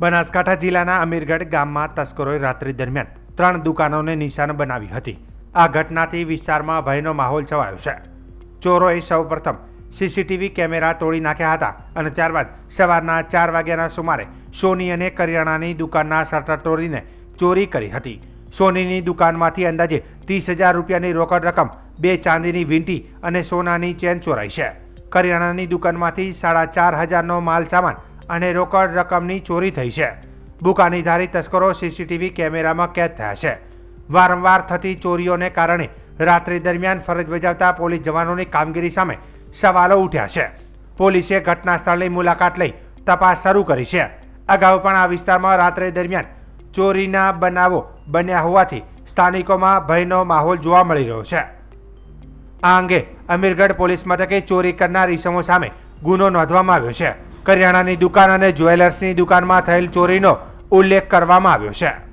બનાસકાંઠા જિલ્લાના અમીરગઢ ગામમાં તસ્કરોએ રાત્રિ દરમિયાન ત્રણ દુકાનોને નિશાન બનાવી હતી. આ ઘટનાથી વિસ્તારમાં ભયનો માહોલ છવાયો છે. ચોરોએ સૌપ્રથમ સીસીટીવી કેમેરા તોડી નાખ્યા હતા અને ત્યારબાદ સવારના ચાર વાગ્યાના સુમારે સોની અને કરિયાણાની દુકાનના શટર તોડીને ચોરી કરી હતી. સોનીની દુકાનમાંથી અંદાજે ત્રીસ હજાર રૂપિયાની રોકડ રકમ, બે ચાંદીની વીંટી અને સોનાની ચેન ચોરાઈ છે. કરિયાણાની દુકાનમાંથી સાડા ચાર હજારનો માલ સામાન અને રોકડ રકમની ચોરી થઈ છે. બુકાનીધારી તસ્કરો સીસીટીવી કેમેરામાં કેદ થયા છે. વારંવાર થતી ચોરીઓને કારણે રાત્રિ દરમિયાન ફરજ બજાવતા પોલીસ જવાનોની કામગીરી સામે સવાલો ઉઠ્યા છે. પોલીસે ઘટના સ્થળની મુલાકાત લઈ તપાસ શરૂ કરી છે. અગાઉ પણ આ વિસ્તારમાં રાત્રે દરમિયાન ચોરીના બનાવો બન્યા હોવાથી સ્થાનિકોમાં ભયનો માહોલ જોવા મળી રહ્યો છે. આ અંગે અમીરગઢ પોલીસ મથકે ચોરી કરનાર ઈસમો સામે ગુનો નોંધવામાં આવ્યો છે. કરિયાણાની દુકાન અને જ્વેલર્સની દુકાનમાં થયેલ ચોરીનો ઉલ્લેખ કરવામાં આવ્યો છે.